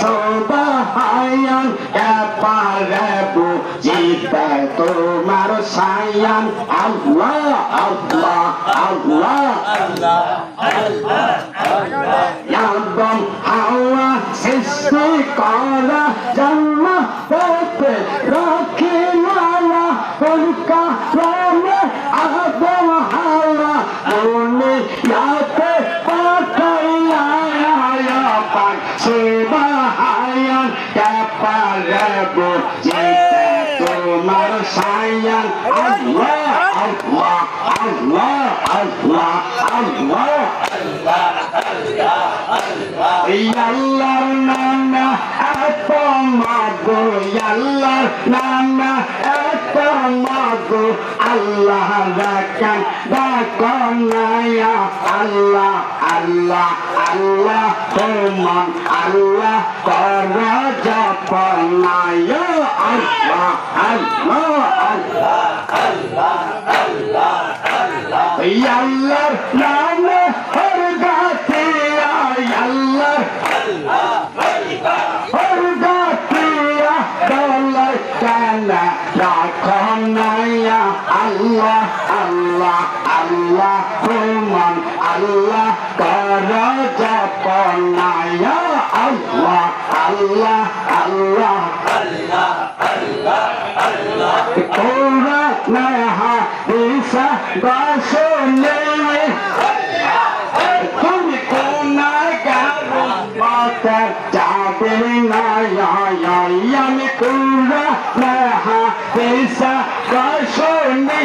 সুবাহায়ান এপারে বুঝিতে তোমার সায়ান। আল্লাহ আল্লাহ আল্লাহ। এবং হাওয়া সৃষ্টি করা জন্ম পেতে রাখি মালা উনকা প্রেমে আদম, হাওয়া উনি ইয়াতে পাঠাইয়া পাক সুবহায়ান কাপারে বুঝিতে তোমার সায়ান আল্লাহ আল্লাহ আল্লাহ আল্লাহ আল্লাহ আল্লাহর নামে এত মাগো আল্লাহর নামে এত মাগো আল্লাহ রাখান, রাখন নায়া। আল্লাহ আল্লাহ আল্লাহ তোমার আল্লাহ কর জপ নায়া। আল্লাহ আল্লাহ আল্লাহ আল্লাহ নামে আল্লাহ আল্লাহ আল্লাহ তোরা নেহা দিশা গাছলে তুমি কোনায় গারো মাতা যাবে না আমি তোরা নেহা দিশা গাছলে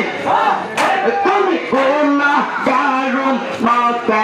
তুমি কোনা গারো মাতা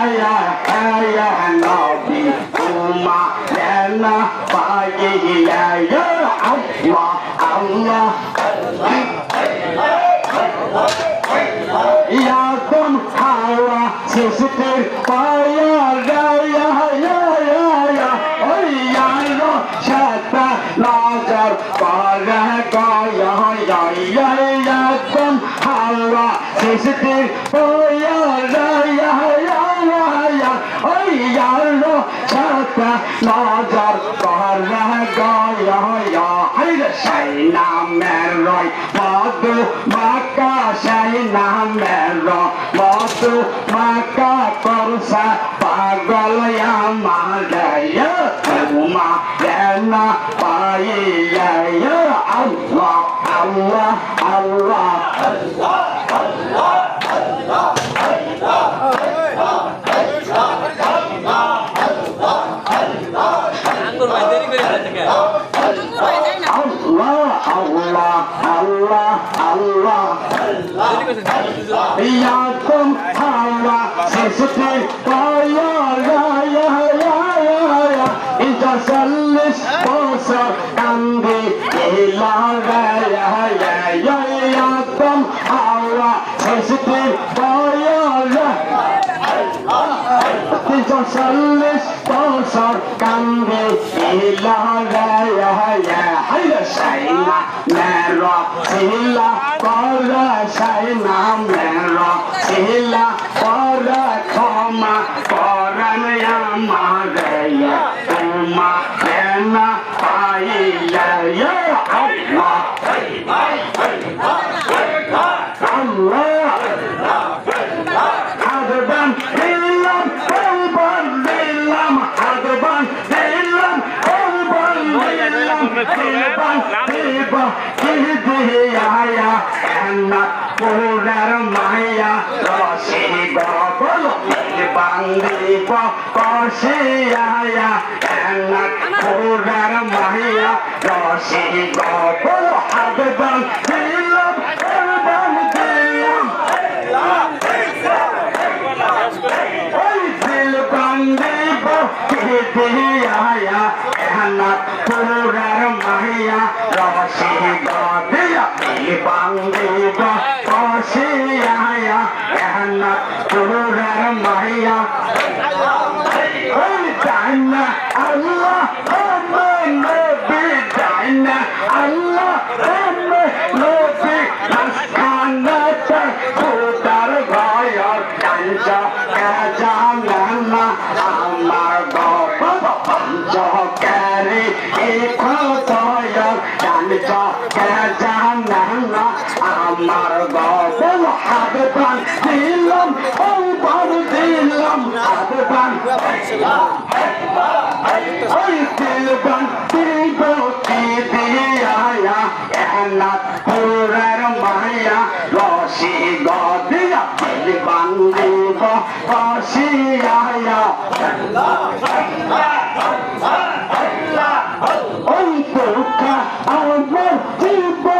লায়া হায়া নবী উমা লেনা পাইয়া আল্লাহ আল্লাহ ইয়াকুম হাওয়া সিসিতের পায়া নজর গায়া হায়া। হাইরে সেই নামের রয় মধু মাকা, সেই নামের রয়। মধু মাকা করসা পাগল রেনা পাইয়া আল্লাহ আল্লাহ আল্লাহ আঙ্গুর ভাই দেরি করে ফেলেছে কেন? আল্লাহ আল্লাহ আল্লাহ আল্লাহ দেরি করছে, ঝাড়ু ইয়াকুম হাওয়া সিসিতে পায়া রায়া রায়া ইজা সাল্লিস বছর কান্দি ইলা রায়া রায়া ইয়াকুম হাওয়া সিসিতে পায়া রায়া ইজা সাল্লিস বছর কান্দি ইলা রায়া রায়া হাইয়া সাইনা মেরা সিলা করা সাইনা মেরা সিলা করা ক্ষমা করেন আমার তোমা কেনা পাইলে আল্লাহ আল্লাহ পুরার মায়া। রসি গবল বান্দিব কষিয়া এনা পুরার মায়া। রসি গবল আদবান দিলাম কলবান দিলাম বাঙ্গিব কষিয়া এহানা পুরার মাহিয়া ওই ডাইনা আল্লাহ জানা আমার হাববান দিলাম ওবার দিলাম ওই কি দিয়া এনা পুরার মায়া রসি গদিয়া দিলবান দিব ওই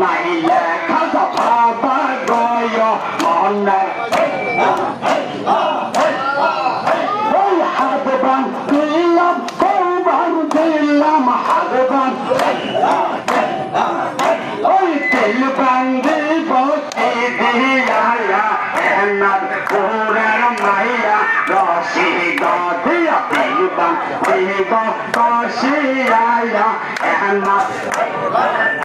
নাইলে খাজা বাবা গয়। মনে হাজবান দিলাম কৌবার দিলাম, হাজবান ওই তেল বাঙ্গি বসে দিয়া এনার পুরের মাইয়া রসি গদিয়া, তেল বাঙ্গি গদিয়া।